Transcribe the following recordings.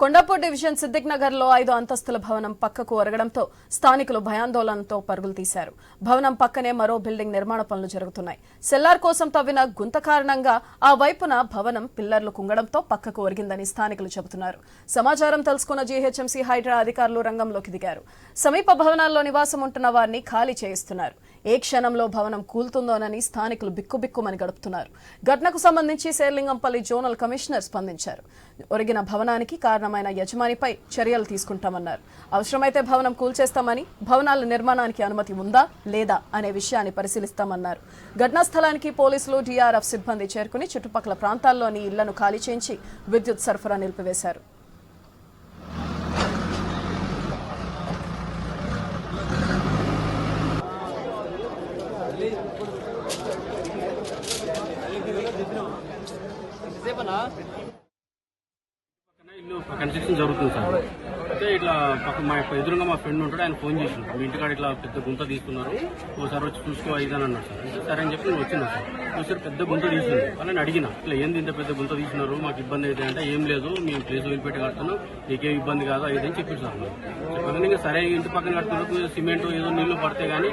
Kondapur division Siddique నగర్లో ఐదు అంతస్తుల భవనం పక్కకు ఒరగడంతో స్థానికులు భయాందోళనతో పరుగులు తీశారు. భవనం పక్కనే మరో బిల్డింగ్ నిర్మాణ పనులు జరుగుతున్నాయి. సెల్లార్ కోసం తవ్విన గుంత కారణంగా ఆ వైపున భవనం పిల్లర్లు కుంగడంతో పక్కకు ఒరిగిందని స్థానికులు చెబుతున్నారు. సమాచారం తెలుసుకున్న జీహెచ్ఎంసీ హైడ్రా అధికారులు రంగంలోకి దిగారు. సమీప భవనాల్లో నివాసం ఉంటున్న వారిని ఖాళీ చేయిస్తున్నారు. ఏ క్షణంలో భవనం కూలుతుందోనని స్థానికులు బిక్కుబిక్కుమని గడుపుతున్నారు. ఘటనకు సంబంధించి శేర్లింగంపల్లి జోనల్ కమిషనర్ స్పందించారు. ఒరిగిన భవనానికి కారణమైన యజమానిపై చర్యలు తీసుకుంటామన్నారు. అవసరమైతే భవనం కూల్చేస్తామని భవనాల నిర్మాణానికి అనుమతి ఉందా లేదా అనే విషయాన్ని పరిశీలిస్తామన్నారు. ఘటనా స్థలానికి పోలీసులు డీఆర్ఎఫ్ సిబ్బంది చేరుకుని చుట్టుపక్కల ప్రాంతాల్లోని ఇళ్ళను ఖాళీ చేయించి విద్యుత్ సరఫరా నిలిపివేశారు. ఇల్లు కన్స్ట్రక్షన్ జరుగుతుంది సార్. అయితే ఇట్లా పక్క మా ఎదురుగా మా ఫ్రెండ్ ఉంటాడు ఆయన ఫోన్ చేసిండు. మీ ఇంటికాడ ఇట్లా పెద్ద గుంత తీసుకున్నారు ఒకసారి వచ్చి చూసుకో ఇదని అన్నాడు సార్. సరే అని చెప్పి నేను వచ్చినా సార్. ఒకసారి పెద్ద గుంత తీసింది వాళ్ళని అడిగిన ఇట్లా ఏంది ఇంత పెద్ద గుంత తీసినారు? మాకు ఇబ్బంది అయితే అంటే ఏం లేదు మేము ప్లేస్ వదిలిపెట్టి కడుతున్నాం నీకేం ఇబ్బంది కాదు? అది అని చెప్పారు సార్. చెప్పగానే ఇంకా సరే ఇంటి పక్కన కడుతున్నారు సిమెంట్ ఏదో నీళ్ళు పడితే కానీ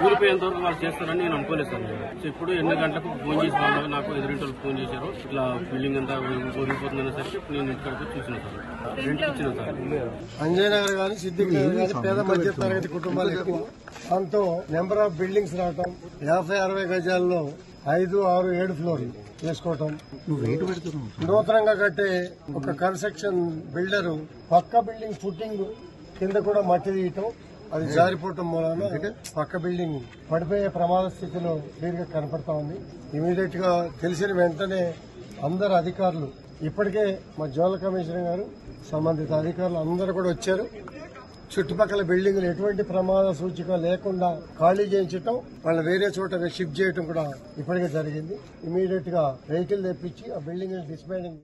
కూలిపోయేంత వరకు వాళ్ళు చేస్తారని నేను అనుకోలేదు సార్. ఇప్పుడు ఎన్ని గంటలకు ఫోన్ చేసి వాళ్ళు నాకు ఎదురింటి వాళ్ళు ఫోన్ చేశారు ఇట్లా బిల్డింగ్ అంతా ఓడిపోతుందనే సరికి నేను ఇంటికాడికి చూసిన సార్. రెంట్కి ఇచ్చిన సార్. అంజయ్ నగర్ కానీ సిద్దిక్ నగర్ కానీ పేద మధ్య తరగతి కుటుంబాలు ఎక్కువ. దాంతో నెంబర్ ఆఫ్ బిల్డింగ్స్ రావటం యాభై అరవై గజాల్లో ఐదు ఆరు ఏడు ఫ్లోర్లు వేసుకోవటం. నూతనంగా కట్టే ఒక కన్స్ట్రక్షన్ బిల్డర్ పక్క బిల్డింగ్ ఫుట్టింగ్ కింద కూడా మట్టి తీయటం అది జారిపోవటం మూలన పక్క బిల్డింగ్ పడిపోయే ప్రమాద స్థితిలో క్లియర్గా కనపడతా ఉంది. ఇమీడియట్గా తెలిసిన వెంటనే అందరు అధికారులు ఇప్పటికే మా జోనల్ కమిషనర్ గారు సంబంధిత అధికారులు అందరూ కూడా వచ్చారు. చుట్టుపక్కల బిల్డింగ్లు ఎటువంటి ప్రమాద సూచిక లేకుండా ఖాళీ చేయించటం వాళ్ళ వేరే చోట షిఫ్ట్ చేయటం కూడా ఇప్పటికే జరిగింది. ఇమీడియట్గా వెహికల్ తెప్పించి ఆ బిల్డింగ్ డిస్మాండింగ్